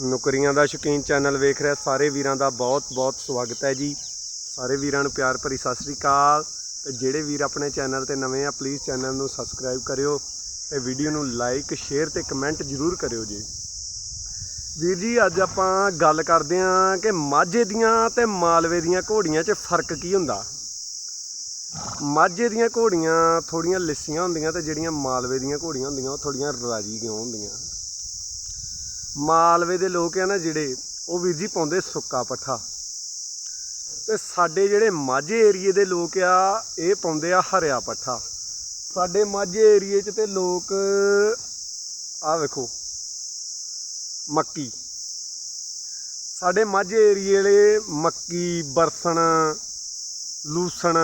ਨੌਕਰੀਆਂ ਦਾ ਸ਼ੌਕੀਨ ਚੈਨਲ ਵੇਖ ਰਿਹਾ, ਸਾਰੇ ਵੀਰਾਂ ਦਾ ਬਹੁਤ-ਬਹੁਤ ਸਵਾਗਤ ਹੈ ਜੀ। ਸਾਰੇ ਵੀਰਾਂ ਨੂੰ ਪਿਆਰ ਭਰੀ ਸਤਿ ਸ੍ਰੀ ਅਕਾਲ। ਤੇ ਜਿਹੜੇ ਵੀਰ ਆਪਣੇ ਚੈਨਲ ਤੇ ਨਵੇਂ ਆ ਪਲੀਜ਼ ਚੈਨਲ ਨੂੰ ਸਬਸਕ੍ਰਾਈਬ ਕਰਿਓ ਤੇ ਵੀਡੀਓ ਨੂੰ ਲਾਈਕ ਸ਼ੇਅਰ ਤੇ ਕਮੈਂਟ ਜ਼ਰੂਰ ਕਰਿਓ ਜੀ। ਵੀਰ ਜੀ, ਅੱਜ ਆਪਾਂ ਗੱਲ ਕਰਦੇ ਆਂ ਕਿ ਮਾਝੇ ਦੀਆਂ ਤੇ ਮਾਲਵੇ ਦੀਆਂ ਘੋੜੀਆਂ 'ਚ ਫ਼ਰਕ ਕੀ ਹੁੰਦਾ? ਮਾਝੇ ਦੀਆਂ ਘੋੜੀਆਂ ਥੋੜੀਆਂ ਲਿੱਸੀਆਂ ਹੁੰਦੀਆਂ ਤੇ ਜਿਹੜੀਆਂ ਮਾਲਵੇ ਦੀਆਂ ਘੋੜੀਆਂ ਹੁੰਦੀਆਂ, ਉਹ ਥੋੜੀਆਂ ਰਾਜੀ ਕਿਉਂ ਹੁੰਦੀਆਂ? ਮਾਲਵੇ ਦੇ ਲੋਕ ਆ ਨਾ ਜਿਹੜੇ, ਉਹ ਵੀਰ ਜੀ ਪਾਉਂਦੇ ਸੁੱਕਾ ਪੱਠਾ। ਤੇ ਸਾਡੇ ਜਿਹੜੇ ਮਾਝੇ ਏਰੀਏ ਦੇ ਲੋਕ ਆ, ਇਹ ਪਾਉਂਦੇ ਆ ਹਰਿਆ ਪੱਠਾ। ਸਾਡੇ ਮਾਝੇ ਏਰੀਏ 'ਚ ਤੇ ਲੋਕ ਆ ਵੇਖੋ, ਮੱਕੀ। ਸਾਡੇ ਮਾਝੇ ਏਰੀਏ ਵਾਲੇ ਮੱਕੀ, ਬਰਸਣ, ਲੂਸਣ,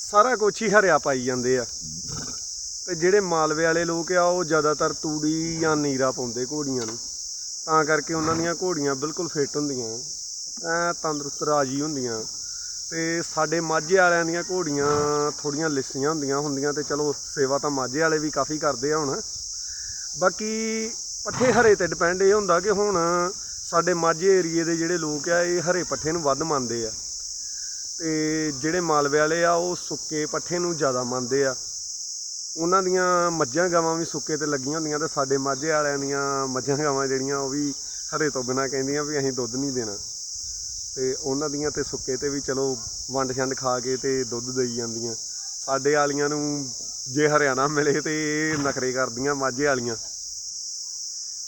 ਸਾਰਾ ਕੁਛ ਹੀ ਹਰਿਆ ਪਾਈ ਜਾਂਦੇ ਆ। ਤੇ ਜਿਹੜੇ ਮਾਲਵੇ ਵਾਲੇ ਲੋਕ ਆ, ਉਹ ਜ਼ਿਆਦਾਤਰ ਤੂੜੀ ਜਾਂ ਨੀਰਾ ਪਾਉਂਦੇ ਘੋੜੀਆਂ ਨੂੰ। ਤਾਂ ਕਰਕੇ ਉਹਨਾਂ ਦੀਆਂ ਘੋੜੀਆਂ ਬਿਲਕੁਲ ਫਿੱਟ ਹੁੰਦੀਆਂ ਐ। ਤੰਦਰੁਸਤ, ਰਾਜੀ ਹੁੰਦੀਆਂ। ਤੇ ਸਾਡੇ ਮਾਝੇ ਵਾਲਿਆਂ ਦੀਆਂ ਘੋੜੀਆਂ ਥੋੜੀਆਂ ਲਿੱਸੀਆਂ ਹੁੰਦੀਆਂ ਹੁੰਦੀਆਂ ਤੇ ਚਲੋ ਸੇਵਾ ਤਾਂ ਮਾਝੇ ਵਾਲੇ ਵੀ ਕਾਫੀ ਕਰਦੇ ਆ ਹੁਣ। ਬਾਕੀ ਪੱਠੇ ਹਰੇ ਤੇ ਡਿਪੈਂਡ ਇਹ ਹੁੰਦਾ ਕਿ ਹੁਣ ਸਾਡੇ ਮਾਝੇ ਏਰੀਏ ਦੇ ਜਿਹੜੇ ਲੋਕ ਆ, ਇਹ ਹਰੇ ਪੱਠੇ ਨੂੰ ਵੱਧ ਮੰਨਦੇ ਆ। ਤੇ ਜਿਹੜੇ ਮਾਲਵੇ ਵਾਲੇ ਆ, ਉਹ ਸੁੱਕੇ ਪੱਠੇ ਨੂੰ ਜ਼ਿਆਦਾ ਮੰਨਦੇ ਆ। ਉਹਨਾਂ ਦੀਆਂ ਮੱਝਾਂ ਗਾਵਾਂ ਵੀ ਸੁੱਕੇ ਤੇ ਲੱਗੀਆਂ ਹੁੰਦੀਆਂ ਤੇ ਸਾਡੇ ਮਾਝੇ ਵਾਲਿਆਂ ਦੀਆਂ ਮੱਝਾਂ ਗਾਵਾਂ ਜਿਹੜੀਆਂ ਉਹ ਵੀ ਹਰੇ ਤੋਂ ਬਿਨਾ ਕਹਿੰਦੀਆਂ ਵੀ ਅਸੀਂ ਦੁੱਧ ਨਹੀਂ ਦੇਣਾ। ਤੇ ਉਹਨਾਂ ਦੀਆਂ ਤੇ ਸੁੱਕੇ ਤੇ ਵੀ ਚਲੋ ਵੰਡ ਛੰਡ ਖਾ ਕੇ ਤੇ ਦੁੱਧ ਦੇਈ ਜਾਂਦੀਆਂ। ਸਾਡੇ ਵਾਲੀਆਂ ਨੂੰ ਜੇ ਹਰਿਆਣਾ ਮਿਲੇ ਤੇ ਇਹ ਨਖਰੇ ਕਰਦੀਆਂ ਮਾਝੇ ਵਾਲੀਆਂ।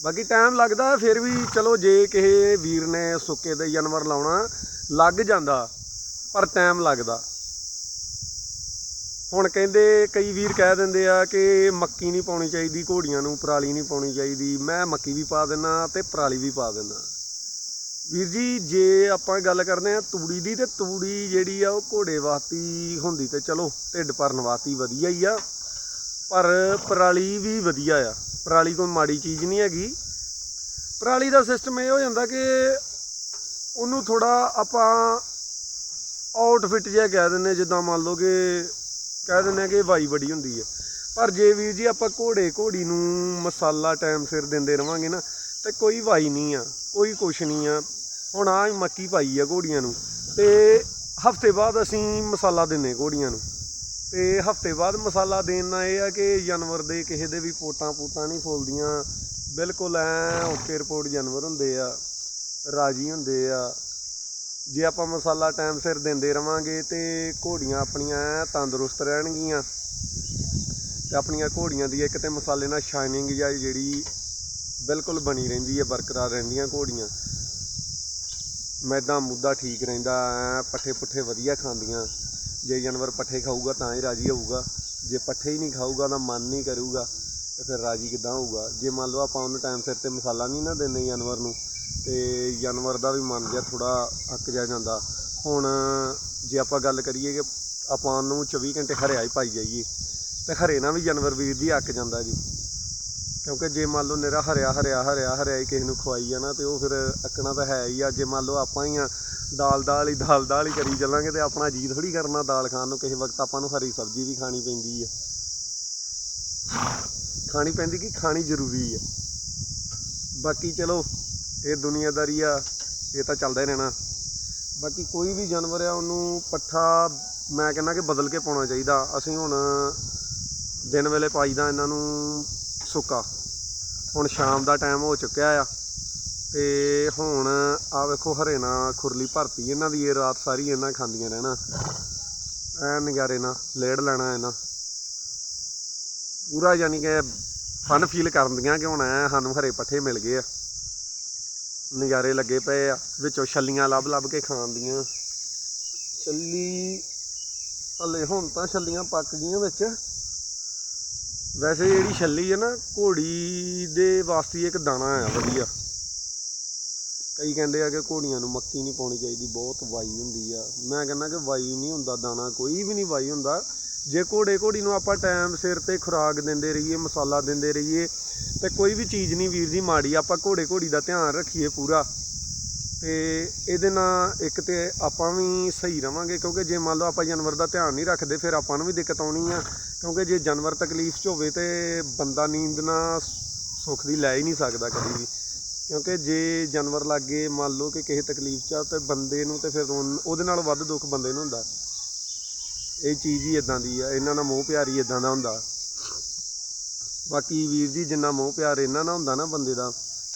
ਬਾਕੀ ਟਾਈਮ ਲੱਗਦਾ ਫਿਰ ਵੀ ਚਲੋ ਜੇ ਕਿਸੇ ਵੀਰ ਨੇ ਸੁੱਕੇ ਦੇ ਜਾਨਵਰ ਲਾਉਣਾ, ਲੱਗ ਜਾਂਦਾ, ਪਰ ਟਾਈਮ ਲੱਗਦਾ। ਹੁਣ ਕਹਿੰਦੇ ਕਈ ਵੀਰ ਕਹਿ ਦਿੰਦੇ ਆ ਕਿ ਮੱਕੀ ਨਹੀਂ ਪਾਉਣੀ ਚਾਹੀਦੀ, ਘੋੜੀਆਂ ਨੂੰ ਪਰਾਲੀ ਨਹੀਂ ਪਾਉਣੀ ਚਾਹੀਦੀ। ਮੈਂ ਮੱਕੀ ਵੀ ਪਾ ਦਿੰਨਾ ਤੇ ਪਰਾਲੀ ਵੀ ਪਾ ਦਿੰਨਾ। ਵੀਰ ਜੀ, ਜੇ ਆਪਾਂ ਗੱਲ ਕਰਦੇ ਆ ਤੂੜੀ ਦੀ ਤੇ ਤੂੜੀ ਜਿਹੜੀ ਆ ਉਹ ਘੋੜੇ ਵਾਸਤੇ ਹੁੰਦੀ ਤੇ ਚਲੋ, ਢਿੱਡ ਭਰਨ ਵਾਸਤੇ ਵਧੀਆ ਹੀ ਆ। ਪਰ ਪਰਾਲੀ ਵੀ ਵਧੀਆ ਆ। ਪਰਾਲੀ ਕੋਈ ਮਾੜੀ ਚੀਜ਼ ਨਹੀਂ ਹੈਗੀ। ਪਰਾਲੀ ਦਾ ਸਿਸਟਮ ਇਹ ਹੋ ਜਾਂਦਾ ਕਿ ਉਹਨੂੰ ਥੋੜਾ ਆਪਾਂ ਆਊਟਫਿਟ ਜਿਹਾ ਕਹਿ ਦਿੰਨੇ ਜਿੱਦਾਂ ਮੰਨ ਲਓ ਕਿ ਕਹਿ ਦਿੰਦੇ ਦਿੰਨੇ ਕਿ ਵਾਈ ਬੜੀ ਹੁੰਦੀ ਹੈ ਪਰ ਜੇ ਵੀਰ ਜੀ ਆਪਾਂ ਘੋੜੇ ਘੋੜੀ ਨੂੰ ਮਸਾਲਾ ਟਾਈਮ ਸਿਰ ਦਿੰਦੇ ਰਵਾਂਗੇ ਨਾ, ਤੇ ਕੋਈ ਵਾਈ ਨਹੀਂ ਆ, ਕੋਈ ਕੁਛ ਨਹੀਂ ਆ। ਹੁਣ ਆ ਮੱਕੀ ਪਾਈ ਆ ਘੋੜੀਆਂ ਨੂੰ, ਤੇ ਹਫ਼ਤੇ ਬਾਅਦ ਅਸੀਂ ਮਸਾਲਾ ਦਿੰਨੇ ਘੋੜੀਆਂ ਨੂੰ। ਤੇ ਹਫ਼ਤੇ ਬਾਅਦ ਮਸਾਲਾ ਦੇਣ ਨਾਲ ਇਹ ਆ ਕਿ ਜਾਨਵਰ ਦੇ ਕਿਸੇ ਦੇ ਵੀ ਪੋਟਾਂ ਪੂਟਾਂ ਨਹੀਂ ਫੁੱਲਦੀਆਂ। ਬਿਲਕੁਲ ਐ ਓਕੇ ਰਿਪੋਰਟ ਜਾਨਵਰ ਹੁੰਦੇ ਆ, ਰਾਜੀ ਹੁੰਦੇ ਆ। ਜੇ ਆਪਾਂ ਮਸਾਲਾ ਟਾਈਮ ਸਿਰ ਦਿੰਦੇ ਰਵਾਂਗੇ ਤੇ ਘੋੜੀਆਂ ਆਪਣੀਆਂ ਤੰਦਰੁਸਤ ਰਹਿਣਗੀਆਂ। ਤੇ ਆਪਣੀਆਂ ਘੋੜੀਆਂ ਦੀ ਇੱਕ ਤੇ ਮਸਾਲੇ ਨਾਲ ਸ਼ਾਈਨਿੰਗ ਜਾਂ ਜਿਹੜੀ ਬਿਲਕੁਲ ਬਣੀ ਰਹਿੰਦੀ ਹੈ, ਬਰਕਰਾਰ ਰਹਿੰਦੀਆਂ ਘੋੜੀਆਂ। ਮੈਦਾ ਮੁੱਦਾ ਠੀਕ ਰਹਿੰਦਾ, ਐਂ ਪੱਠੇ ਪੁੱਠੇ ਵਧੀਆ ਖਾਂਦੀਆਂ। ਜੇ ਜਾਨਵਰ ਪੱਠੇ ਖਾਊਗਾ ਤਾਂ ਹੀ ਰਾਜੀ ਹੋਊਗਾ। ਜੇ ਪੱਠੇ ਹੀ ਨਹੀਂ ਖਾਊਗਾ ਤਾਂ ਮਨ ਨਹੀਂ ਕਰੂਗਾ। ਤੇ ਫਿਰ ਰਾਜੀ ਕਿੱਦਾਂ ਹੋਊਗਾ? ਜੇ ਮੰਨ ਲਓ ਆਪਾਂ ਉਹਨੂੰ ਟਾਈਮ ਸਿਰ ਤੇ ਮਸਾਲਾ ਨਹੀਂ ਨਾ ਦਿੰਦੇ ਜਾਨਵਰ ਨੂੰ, ਤੇ ਜਾਨਵਰ ਦਾ ਵੀ ਮਨ ਜਿਹਾ ਥੋੜਾ ਅੱਕ ਜਾ ਜਾਂਦਾ। ਹੁਣ ਜੇ ਆਪਾਂ ਗੱਲ ਕਰੀਏ ਕਿ ਆਪਾਂ ਉਹਨੂੰ 24 ਘੰਟੇ ਹਰਿਆ ਹੀ ਪਾਈ ਜਾਈਏ, ਤੇ ਹਰੇ ਨਾਲ ਵੀ ਜਾਨਵਰ ਵੀਰ ਦੀ ਅੱਕ ਜਾਂਦਾ ਜੀ। ਕਿਉਂਕਿ ਜੇ ਮੰਨ ਲਓ ਨਿਰਾ ਹਰਿਆ ਹਰਿਆ ਹਰਿਆ ਹਰਿਆ ਹੀ ਕਿਸੇ ਨੂੰ ਖਵਾਈ ਜਾਣਾ, ਤੇ ਉਹ ਫਿਰ ਅੱਕਣਾ ਤਾਂ ਹੈ ਹੀ ਆ। ਜੇ ਮੰਨ ਲਓ ਆਪਾਂ ਹੀ ਆ ਦਾਲ ਦਾਲ ਹੀ ਦਾਲ ਦਾਲ ਹੀ ਕਰੀ ਚੱਲਾਂਗੇ, ਤੇ ਆਪਣਾ ਜੀ ਥੋੜੀ ਕਰਨਾ ਦਾਲ ਖਾਣ ਨੂੰ। ਕਿਸੇ ਵਕਤ ਆਪਾਂ ਨੂੰ ਹਰੀ ਸਬਜ਼ੀ ਵੀ ਖਾਣੀ ਪੈਂਦੀ ਆ। ਖਾਣੀ ਪੈਂਦੀ ਕਿ ਖਾਣੀ ਜ਼ਰੂਰੀ ਆ। ਬਾਕੀ ਚਲੋ, ਇਹ ਦੁਨੀਆਦਾਰੀ ਆ, ਇਹ ਤਾਂ ਚੱਲਦਾ ਹੀ ਰਹਿਣਾ। ਬਾਕੀ ਕੋਈ ਵੀ ਜਾਨਵਰ ਆ, ਉਹਨੂੰ ਪੱਠਾ ਮੈਂ ਕਹਿੰਦਾ ਕਿ ਬਦਲ ਕੇ ਪਾਉਣਾ ਚਾਹੀਦਾ। ਅਸੀਂ ਹੁਣ ਦਿਨ ਵੇਲੇ ਪਾਈਦਾ ਇਹਨਾਂ ਨੂੰ ਸੁੱਕਾ। ਹੁਣ ਸ਼ਾਮ ਦਾ ਟਾਈਮ ਹੋ ਚੁੱਕਿਆ ਆ। ਤੇ ਹੁਣ ਆ ਵੇਖੋ ਹਰੇਨਾ ਖੁਰਲੀ ਭਰਤੀ, ਇਹਨਾਂ ਦੀ ਇਹ ਰਾਤ ਸਾਰੀ ਇਹਨਾਂ ਖਾਂਦੀਆਂ ਰਹਿਣਾ। ਐ ਨਜ਼ਾਰੇ ਨਾਲ ਲੇੜ ਲੈਣਾ ਇਹਨਾਂ। ਪੂਰਾ ਯਾਨੀ ਕਿ ਫਨ ਫੀਲ ਕਰਦੀਆਂ ਕਿ ਹੁਣ ਐ ਸਾਨੂੰ ਹਰੇ ਪੱਠੇ ਮਿਲ ਗਏ ਆ। ਨਜ਼ਾਰੇ ਲੱਗੇ ਪਏ ਆ, ਵਿੱਚੋਂ ਛੱਲੀਆਂ ਲੱਭ ਲੱਭ ਕੇ ਖਾਣ ਦੀਆਂ। ਛੱਲੀ, ਹਲੇ ਹੁਣ ਤਾਂ ਛੱਲੀਆਂ ਪੱਕ ਗਈਆਂ ਵਿੱਚ। ਵੈਸੇ ਜਿਹੜੀ ਛੱਲੀ ਹੈ ਨਾ ਘੋੜੀ ਦੇ ਵਾਸਤੇ ਇੱਕ ਦਾਣਾ ਆ ਵਧੀਆ। ਕਈ ਕਹਿੰਦੇ ਆ ਕਿ ਘੋੜੀਆਂ ਨੂੰ ਮੱਕੀ ਨਹੀਂ ਪਾਉਣੀ ਚਾਹੀਦੀ, ਬਹੁਤ ਵਾਈ ਹੁੰਦੀ ਆ। ਮੈਂ ਕਹਿੰਦਾ ਕਿ ਵਾਈ ਨਹੀਂ ਹੁੰਦਾ, ਦਾਣਾ ਕੋਈ ਵੀ ਨਹੀਂ ਵਾਈ ਹੁੰਦਾ। ਜੇ ਘੋੜੇ, ਘੋੜੀ ਨੂੰ ਆਪਾਂ ਟਾਈਮ ਸਿਰ ਤੇ ਖੁਰਾਕ ਦਿੰਦੇ ਰਹੀਏ, ਮਸਾਲਾ ਦਿੰਦੇ ਰਹੀਏ, ਤੇ ਕੋਈ ਵੀ ਚੀਜ਼ ਨਹੀਂ ਵੀਰ ਜੀ ਮਾੜੀ, ਆਪਾਂ ਘੋੜੇ, ਘੋੜੀ ਦਾ ਧਿਆਨ ਰੱਖੀਏ ਪੂਰਾ। ਤੇ ਇਹਦੇ ਨਾਲ ਇੱਕ ਤੇ ਆਪਾਂ ਵੀ ਸਹੀ ਰਵਾਂਗੇ, ਕਿਉਂਕਿ ਜੇ ਮੰਨ ਲਓ ਆਪਾਂ ਜਾਨਵਰ ਦਾ ਧਿਆਨ ਨਹੀਂ ਰੱਖਦੇ, ਫਿਰ ਆਪਾਂ ਨੂੰ ਵੀ ਦਿੱਕਤ ਆਉਣੀ ਆ। ਕਿਉਂਕਿ ਜੇ ਜਾਨਵਰ ਤਕਲੀਫ 'ਚ ਹੋਵੇ ਤੇ ਬੰਦਾ ਨੀਂਦ ਨਾ ਸੁੱਖ ਦੀ ਲੈ ਹੀ ਨਹੀਂ ਸਕਦਾ ਕਦੀ ਵੀ। ਕਿਉਂਕਿ ਜੇ ਜਾਨਵਰ ਲੱਗੇ ਮੰਨ ਲਓ ਕਿ ਕਿਸੇ ਤਕਲੀਫ 'ਚ ਆ, ਤੇ ਬੰਦੇ ਨੂੰ ਤੇ ਫਿਰ ਉਨ- ਉਹਦੇ ਨਾਲ ਵੱਧ ਦੁੱਖ ਬੰਦੇ ਨੂੰ ਹੁੰਦਾ। ਇਹ ਚੀਜ਼ ਹੀ ਇਦਾਂ ਦੀ ਆ, ਇਹਨਾਂ ਨਾਲ ਮੋਹ ਪਿਆਰ ਹੀ ਇਦਾਂ ਦਾ ਹੁੰਦਾ। ਬਾਕੀ ਵੀਰ ਜੀ, ਜਿੰਨਾ ਮੋਹ ਪਿਆਰ ਇਹਨਾਂ ਨਾਲ ਹੁੰਦਾ ਨਾ ਬੰਦੇ ਦਾ,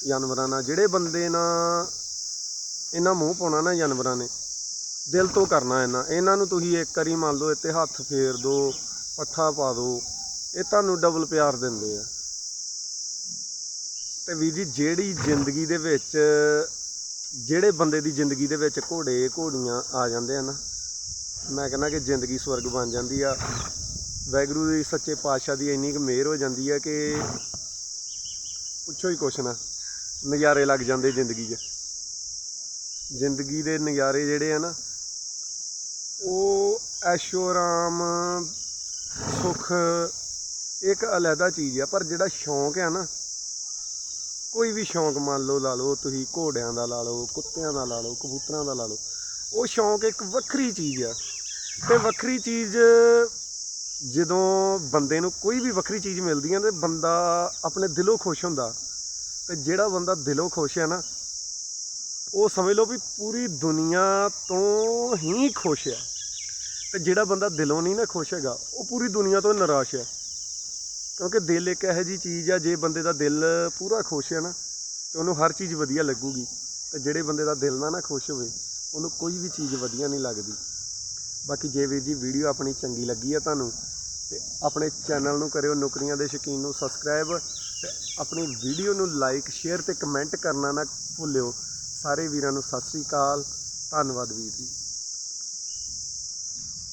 ਜਾਨਵਰਾਂ ਨਾਲ, ਜਿਹੜੇ ਬੰਦੇ ਨਾਲ ਇਹਨਾਂ ਮੋਹ ਪਾਉਣਾ ਨਾ ਜਾਨਵਰਾਂ ਨੇ, ਦਿਲ ਤੋਂ ਕਰਨਾ ਇਹਨਾਂ। ਇਹਨਾਂ ਨੂੰ ਤੁਸੀਂ ਇੱਕ ਵਾਰੀ ਮੰਨ ਲਓ, ਇੱਥੇ ਹੱਥ ਫੇਰ ਦਿਓ ਪੱਠਾ ਪਾ ਦਿਓ ਇਹ ਤੁਹਾਨੂੰ ਡਬਲ ਪਿਆਰ ਦਿੰਦੇ ਆ। ਤੇ ਵੀਰ ਜੀ, ਜਿਹੜੀ ਜ਼ਿੰਦਗੀ ਦੇ ਵਿੱਚ, ਜਿਹੜੇ ਬੰਦੇ ਦੀ ਜ਼ਿੰਦਗੀ ਦੇ ਵਿੱਚ ਘੋੜੇ ਘੋੜੀਆਂ ਆ ਜਾਂਦੇ ਆ ਨਾ, ਮੈਂ ਕਹਿੰਦਾ ਕਿ ਜ਼ਿੰਦਗੀ ਸਵਰਗ ਬਣ ਜਾਂਦੀ ਆ। ਵੈਗਰੂ ਦੀ ਸੱਚੇ ਪਾਤਸ਼ਾਹ ਦੀ ਇੰਨੀ ਕੁ ਮਿਹਰ ਹੋ ਜਾਂਦੀ ਆ ਕਿ ਪੁੱਛੋ ਹੀ ਕੁਛ ਨਾ, ਨਜ਼ਾਰੇ ਲੱਗ ਜਾਂਦੇ ਜ਼ਿੰਦਗੀ 'ਚ। ਜ਼ਿੰਦਗੀ ਦੇ ਨਜ਼ਾਰੇ ਜਿਹੜੇ ਆ ਨਾ, ਉਹ ਐਸ਼ੋ ਆਰਾਮ, ਸੁੱਖ, ਇੱਕ ਅਲੱਗਾ ਚੀਜ਼ ਆ, ਪਰ ਜਿਹੜਾ ਸ਼ੌਂਕ ਆ ਨਾ ਕੋਈ ਵੀ ਸ਼ੌਂਕ ਮੰਨ ਲਓ ਲਾ ਲਓ, ਤੁਸੀਂ ਘੋੜਿਆਂ ਦਾ ਲਾ ਲਓ, ਕੁੱਤਿਆਂ ਦਾ ਲਾ ਲਓ, ਕਬੂਤਰਾਂ ਦਾ ਲਾ ਲਓ, ਉਹ ਸ਼ੌਂਕ ਇੱਕ ਵੱਖਰੀ ਚੀਜ਼ ਆ। ਤੇ ਵੱਖਰੀ ਚੀਜ਼ ਜਦੋਂ ਬੰਦੇ ਨੂੰ ਕੋਈ ਵੀ ਵੱਖਰੀ ਚੀਜ਼ ਮਿਲਦੀ ਹੈ ਤੇ ਬੰਦਾ ਆਪਣੇ ਦਿਲੋਂ ਖੁਸ਼ ਹੁੰਦਾ। ਤੇ ਜਿਹੜਾ ਬੰਦਾ ਦਿਲੋਂ ਖੁਸ਼ ਹੈ ਨਾ, ਉਹ ਸਮਝ ਲਓ ਵੀ ਪੂਰੀ ਦੁਨੀਆ ਤੋਂ ਹੀ ਖੁਸ਼ ਹੈ ਤੇ ਜਿਹੜਾ ਬੰਦਾ ਦਿਲੋਂ ਨਹੀਂ ਨਾ ਖੁਸ਼ ਹੈਗਾ, ਉਹ ਪੂਰੀ ਦੁਨੀਆ ਤੋਂ ਨਿਰਾਸ਼ ਹੈ ਕਿਉਂਕਿ ਦਿਲ ਇੱਕ ਇਹੋ ਜੀ ਚੀਜ਼ ਆ, ਜੇ ਬੰਦੇ ਦਾ ਦਿਲ ਪੂਰਾ ਖੁਸ਼ ਹੈ ਨਾ, ਤੇ ਉਹਨੂੰ ਹਰ ਚੀਜ਼ ਵਧੀਆ ਲੱਗੂਗੀ। ਤੇ ਜਿਹੜੇ ਬੰਦੇ ਦਾ ਦਿਲ ਨਾ ਨਾ ਖੁਸ਼ ਹੋਵੇ, ਉਹਨੂੰ ਕੋਈ ਵੀ ਚੀਜ਼ ਵਧੀਆ ਨਹੀਂ ਲੱਗਦੀ। ਬਾਕੀ ਜੇ ਵੀਰ ਜੀ ਵੀਡੀਓ ਆਪਣੀ ਚੰਗੀ ਲੱਗੀ ਆ ਤੁਹਾਨੂੰ, ਤੇ ਆਪਣੇ ਚੈਨਲ ਨੂੰ ਕਰਿਓ ਨੌਕਰੀਆਂ ਦੇ ਸ਼ੌਕੀਨ ਨੂੰ ਸਬਸਕ੍ਰਾਈਬ, ਤੇ ਆਪਣੀ ਵੀਡੀਓ ਨੂੰ ਲਾਈਕ, ਸ਼ੇਅਰ ਤੇ ਕਮੈਂਟ ਕਰਨਾ ਨਾ ਭੁੱਲਿਓ। ਸਾਰੇ ਵੀਰਾਂ ਨੂੰ ਸਤਿ ਸ੍ਰੀ ਅਕਾਲ, ਧੰਨਵਾਦ ਵੀਰ ਜੀ।